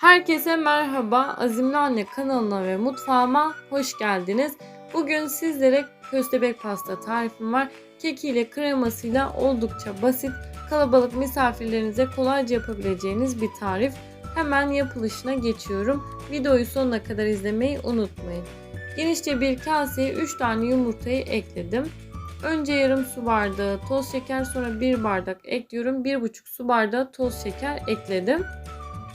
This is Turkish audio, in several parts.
Herkese merhaba. Azimli Anne kanalına ve mutfağıma hoş geldiniz. Bugün sizlere köstebek pasta tarifim var. Kekiyle kremasıyla oldukça basit, kalabalık misafirlerinize kolayca yapabileceğiniz bir tarif. Hemen yapılışına geçiyorum. Videoyu sonuna kadar izlemeyi unutmayın. Genişçe bir kaseye 3 tane yumurtayı ekledim. Önce yarım su bardağı toz şeker sonra 1 bardak ekliyorum. 1,5 su bardağı toz şeker ekledim.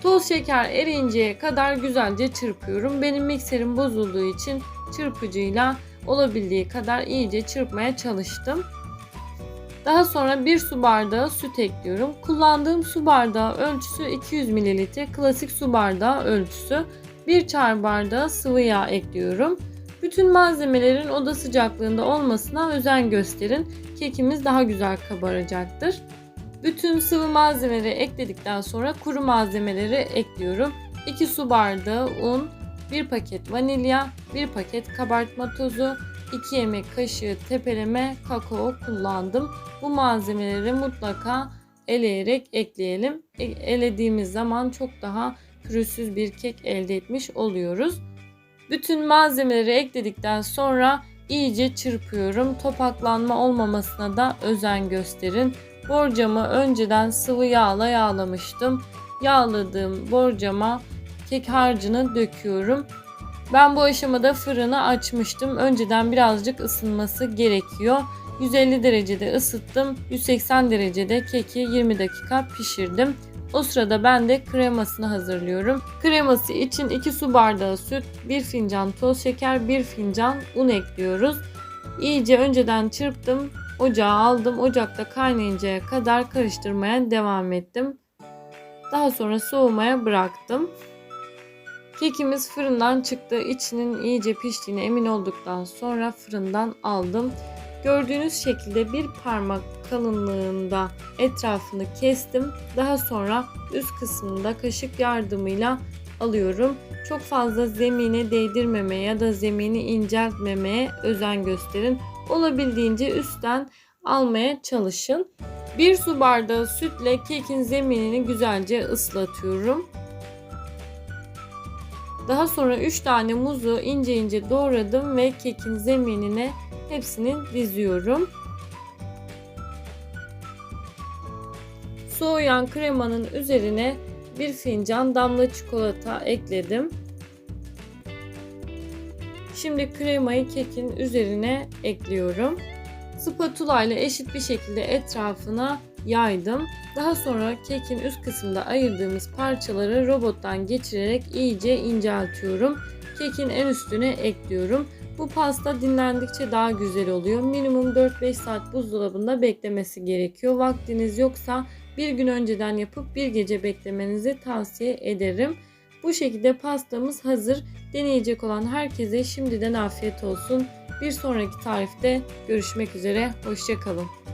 Toz şeker eriyinceye kadar güzelce çırpıyorum. Benim mikserim bozulduğu için çırpıcıyla olabildiği kadar iyice çırpmaya çalıştım. Daha sonra 1 su bardağı süt ekliyorum. Kullandığım su bardağı ölçüsü 200 ml. Klasik su bardağı ölçüsü. 1 çay bardağı sıvı yağ ekliyorum. Bütün malzemelerin oda sıcaklığında olmasına özen gösterin. Kekimiz daha güzel kabaracaktır. Bütün sıvı malzemeleri ekledikten sonra kuru malzemeleri ekliyorum. 2 su bardağı un, 1 paket vanilya, 1 paket kabartma tozu, 2 yemek kaşığı tepeleme kakao kullandım. Bu malzemeleri mutlaka eleyerek ekleyelim. E- Elediğimiz zaman çok daha pürüzsüz bir kek elde etmiş oluyoruz. Bütün malzemeleri ekledikten sonra iyice çırpıyorum. Topaklanma olmamasına da özen gösterin. Borcamı önceden sıvı yağla yağlamıştım. Yağladığım borcama kek harcını döküyorum. Ben bu aşamada fırını açmıştım. Önceden birazcık ısınması gerekiyor. 150 derecede ısıttım. 180 derecede keki 20 dakika pişirdim. O sırada ben de kremasını hazırlıyorum. Kreması için 2 su bardağı süt, 1 fincan toz şeker, 1 fincan un ekliyoruz. İyice önceden çırptım. Ocağa aldım. Ocakta kaynayıncaya kadar karıştırmaya devam ettim. Daha sonra soğumaya bıraktım. Kekimiz fırından çıktı. İçinin iyice piştiğine emin olduktan sonra fırından aldım. Gördüğünüz şekilde bir parmak kalınlığında etrafını kestim. Daha sonra üst kısmında kaşık yardımıyla alıyorum. Çok fazla zemine değdirmemeye ya da zemini inceltmemeye özen gösterin. Olabildiğince üstten almaya çalışın. Bir su bardağı sütle kekin zeminini güzelce ıslatıyorum. Daha sonra 3 tane muzu ince ince doğradım ve kekin zeminine hepsini diziyorum. Soğuyan kremanın üzerine bir fincan damla çikolata ekledim. Şimdi kremayı kekin üzerine ekliyorum. Spatula ile eşit bir şekilde etrafına yaydım. Daha sonra kekin üst kısmında ayırdığımız parçaları robottan geçirerek iyice inceltiyorum. Kekin en üstüne ekliyorum. Bu pasta dinlendikçe daha güzel oluyor. Minimum 4-5 saat buzdolabında beklemesi gerekiyor. Vaktiniz yoksa bir gün önceden yapıp bir gece beklemenizi tavsiye ederim. Bu şekilde pastamız hazır. Deneyecek olan herkese şimdiden afiyet olsun. Bir sonraki tarifte görüşmek üzere. Hoşçakalın.